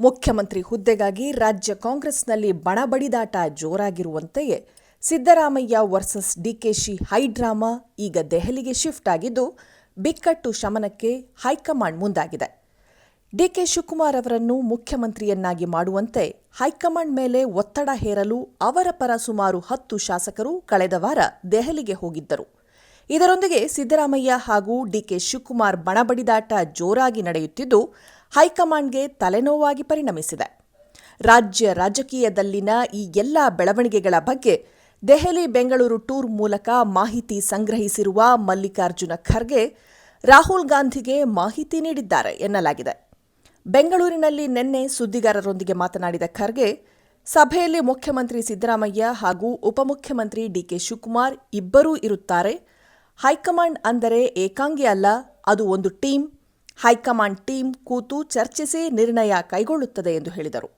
ಮುಖ್ಯಮಂತ್ರಿ ಹುದ್ದೆಗಾಗಿ ರಾಜ್ಯ ಕಾಂಗ್ರೆಸ್ನಲ್ಲಿ ಬಣಬಡಿದಾಟ ಜೋರಾಗಿರುವಂತೆಯೇ Siddaramaiah versus D K Shi high drama ಈಗ ದೆಹಲಿಗೆ ಶಿಫ್ಟ್ ಆಗಿದ್ದು, ಬಿಕ್ಕಟ್ಟು ಶಮನಕ್ಕೆ ಹೈಕಮಾಂಡ್ ಮುಂದಾಗಿದೆ. ಡಿಕೆ ಶಿವಕುಮಾರ್ ಅವರನ್ನು ಮುಖ್ಯಮಂತ್ರಿಯನ್ನಾಗಿ ಮಾಡುವಂತೆ ಹೈಕಮಾಂಡ್ ಮೇಲೆ ಒತ್ತಡ ಹೇರಲು ಅವರ ಪರ ಸುಮಾರು ಹತ್ತು ಶಾಸಕರು ಕಳೆದ ವಾರ ದೆಹಲಿಗೆ ಹೋಗಿದ್ದರು. ಇದರೊಂದಿಗೆ ಸಿದ್ದರಾಮಯ್ಯ ಹಾಗೂ ಡಿಕೆ ಶಿವಕುಮಾರ್ ಬಣಬಡಿದಾಟ ಜೋರಾಗಿ ನಡೆಯುತ್ತಿದ್ದು ಹೈಕಮಾಂಡ್ಗೆ ತಲೆನೋವಾಗಿ ಪರಿಣಮಿಸಿದೆ. ರಾಜ್ಯ ರಾಜಕೀಯದಲ್ಲಿನ ಈ ಎಲ್ಲ ಬೆಳವಣಿಗೆಗಳ ಬಗ್ಗೆ ದೆಹಲಿ ಬೆಂಗಳೂರು ಟೂರ್ ಮೂಲಕ ಮಾಹಿತಿ ಸಂಗ್ರಹಿಸಿರುವ ಮಲ್ಲಿಕಾರ್ಜುನ ಖರ್ಗೆ ರಾಹುಲ್ ಗಾಂಧಿಗೆ ಮಾಹಿತಿ ನೀಡಿದ್ದಾರೆ ಎನ್ನಲಾಗಿದೆ. ಬೆಂಗಳೂರಿನಲ್ಲಿ ನಿನ್ನೆ ಸುದ್ದಿಗಾರರೊಂದಿಗೆ ಮಾತನಾಡಿದ ಖರ್ಗೆ, ಸಭೆಯಲ್ಲಿ ಮುಖ್ಯಮಂತ್ರಿ ಸಿದ್ದರಾಮಯ್ಯ ಹಾಗೂ ಉಪಮುಖ್ಯಮಂತ್ರಿ ಡಿಕೆ ಶಿವಕುಮಾರ್ ಇಬ್ಬರೂ ಇರುತ್ತಾರೆ. ಹೈಕಮಾಂಡ್ ಅಂದರೆ ಏಕಾಂಗಿ ಅಲ್ಲ, ಅದು ಒಂದು ಟೀಮ್. ಹೈಕಮಾಂಡ್ ಟೀಮ್ ಕೂತು ಚರ್ಚಿಸಿ ನಿರ್ಣಯ ಕೈಗೊಳ್ಳುತ್ತದೆ ಎಂದು ಹೇಳಿದರು.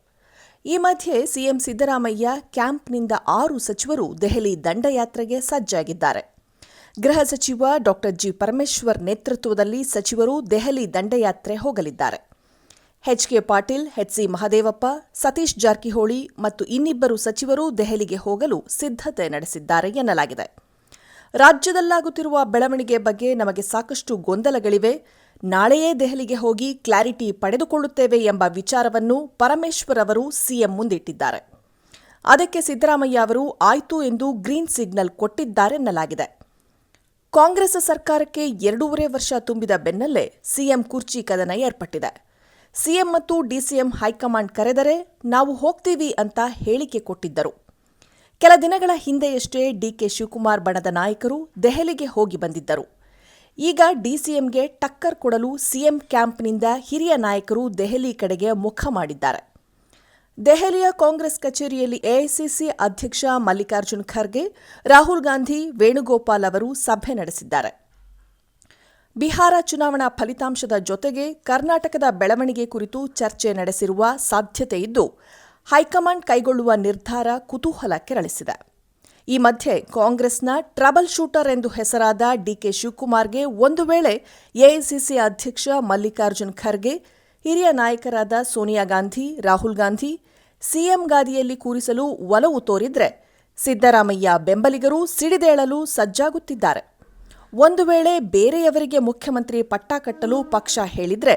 ಈ ಮಧ್ಯೆ ಸಿಎಂ ಸಿದ್ದರಾಮಯ್ಯ ಕ್ಯಾಂಪ್ನಿಂದ ಆರು ಸಚಿವರು ದೆಹಲಿ ದಂಡಯಾತ್ರೆಗೆ ಸಜ್ಜಾಗಿದ್ದಾರೆ. ಗೃಹ ಸಚಿವ ಡಾ ಜಿ ಪರಮೇಶ್ವರ್ ನೇತೃತ್ವದಲ್ಲಿ ಸಚಿವರು ದೆಹಲಿ ದಂಡಯಾತ್ರೆ ಹೋಗಲಿದ್ದಾರೆ. ಎಚ್ಕೆ ಪಾಟೀಲ್ ಎಚ್ಸಿ ಮಹದೇವಪ್ಪ, ಸತೀಶ್ ಜಾರಕಿಹೊಳಿ ಮತ್ತು ಇನ್ನಿಬ್ಬರು ಸಚಿವರು ದೆಹಲಿಗೆ ಹೋಗಲು ಸಿದ್ಧತೆ ನಡೆಸಿದ್ದಾರೆ ಎನ್ನಲಾಗಿದೆ. ರಾಜ್ಯದಲ್ಲಾಗುತ್ತಿರುವ ಬೆಳವಣಿಗೆ ಬಗ್ಗೆ ನಮಗೆ ಸಾಕಷ್ಟು ಗೊಂದಲಗಳಿವೆ. ನಾಳೆಯೇ ದೆಹಲಿಗೆ ಹೋಗಿ ಕ್ಲಾರಿಟಿ ಪಡೆದುಕೊಳ್ಳುತ್ತೇವೆ ಎಂಬ ವಿಚಾರವನ್ನು ಪರಮೇಶ್ವರ್ ಅವರು ಸಿಎಂ ಮುಂದಿಟ್ಟಿದ್ದಾರೆ. ಅದಕ್ಕೆ ಸಿದ್ದರಾಮಯ್ಯ ಅವರು ಆಯ್ತು ಎಂದು ಗ್ರೀನ್ ಸಿಗ್ನಲ್ ಕೊಟ್ಟಿದ್ದಾರೆನ್ನಲಾಗಿದೆ ಕಾಂಗ್ರೆಸ್ ಸರ್ಕಾರಕ್ಕೆ ಎರಡೂವರೆ ವರ್ಷ ತುಂಬಿದ ಬೆನ್ನಲ್ಲೇ ಸಿಎಂ ಕುರ್ಚಿ ಕದನ ಏರ್ಪಟ್ಟಿದೆ. ಸಿಎಂ ಮತ್ತು ಡಿಸಿಎಂ ಹೈಕಮಾಂಡ್ ಕರೆದರೆ ನಾವು ಹೋಗ್ತೀವಿ ಅಂತ ಹೇಳಿಕೆ ಕೊಟ್ಟಿದ್ದರು. ಕೆಲ ದಿನಗಳ ಹಿಂದೆಯಷ್ಟೇ ಡಿಕೆ ಶಿವಕುಮಾರ್ ಬಣದ ನಾಯಕರು ದೆಹಲಿಗೆ ಹೋಗಿ ಬಂದಿದ್ದರು. ಈಗ ಡಿಸಿಎಂಗೆ ಟಕ್ಕರ್ ಕೊಡಲು ಸಿಎಂ ಕ್ಯಾಂಪ್ನಿಂದ ಹಿರಿಯ ನಾಯಕರು ದೆಹಲಿ ಕಡೆಗೆ ಮುಖ ಮಾಡಿದ್ದಾರೆ. ದೆಹಲಿಯ ಕಾಂಗ್ರೆಸ್ ಕಚೇರಿಯಲ್ಲಿ ಎಐಸಿಸಿ ಅಧ್ಯಕ್ಷ ಮಲ್ಲಿಕಾರ್ಜುನ್ ಖರ್ಗೆ, ರಾಹುಲ್ ಗಾಂಧಿ, ವೇಣುಗೋಪಾಲ್ ಅವರು ಸಭೆ ನಡೆಸಿದ್ದಾರೆ. ಬಿಹಾರ ಚುನಾವಣಾ ಫಲಿತಾಂಶದ ಜೊತೆಗೆ ಕರ್ನಾಟಕದ ಬೆಳವಣಿಗೆ ಕುರಿತು ಚರ್ಚೆ ನಡೆಸಿರುವ ಸಾಧ್ಯತೆ ಇದ್ದು ಹೈಕಮಾಂಡ್ ಕೈಗೊಳ್ಳುವ ನಿರ್ಧಾರ ಕುತೂಹಲ ಕೆರಳಿಸಿದೆ. ಈ ಮಧ್ಯೆ ಕಾಂಗ್ರೆಸ್ನ ಟ್ರಬಲ್ ಶೂಟರ್ ಎಂದು ಹೆಸರಾದ ಡಿಕೆ ಶಿವಕುಮಾರ್ಗೆ ಒಂದು ವೇಳೆ ಎಐಸಿಸಿ ಅಧ್ಯಕ್ಷ ಮಲ್ಲಿಕಾರ್ಜುನ್ ಖರ್ಗೆ, ಹಿರಿಯ ನಾಯಕರಾದ ಸೋನಿಯಾ ಗಾಂಧಿ, ರಾಹುಲ್ ಗಾಂಧಿ ಸಿಎಂ ಗಾದಿಯಲ್ಲಿ ಕೂರಿಸಲು ಒಲವು ತೋರಿದ್ರೆ ಸಿದ್ದರಾಮಯ್ಯ ಬೆಂಬಲಿಗರು ಸಿಡಿದೇಳಲು ಸಜ್ಜಾಗುತ್ತಿದ್ದಾರೆ. ಒಂದು ವೇಳೆ ಬೇರೆಯವರಿಗೆ ಮುಖ್ಯಮಂತ್ರಿ ಪಟ್ಟ ಕಟ್ಟಲು ಪಕ್ಷ ಹೇಳಿದ್ರೆ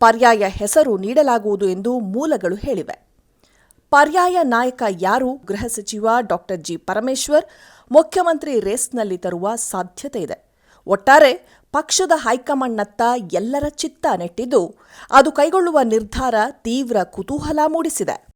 ಪರ್ಯಾಯ ಹೆಸರು ನೀಡಲಾಗುವುದು ಎಂದು ಮೂಲಗಳು ಹೇಳಿವೆ. ಪರ್ಯಾಯ ನಾಯಕ ಯಾರು? ಗೃಹ ಸಚಿವ ಡಾಕ್ಟರ್ ಜಿ. ಪರಮೇಶ್ವರ್, ಮುಖ್ಯಮಂತ್ರಿ ರೇಸ್ನಲ್ಲಿ ತರುವ ಸಾಧ್ಯತೆ ಇದೆ. ಒಟ್ಟಾರೆ ಪಕ್ಷದ ಹೈಕಮಾಂಡ್ನತ್ತ ಎಲ್ಲರ ಚಿತ್ತ ನೆಟ್ಟಿದ್ದು, ಅದು ಕೈಗೊಳ್ಳುವ ನಿರ್ಧಾರ ತೀವ್ರ ಕುತೂಹಲ ಮೂಡಿಸಿದೆ.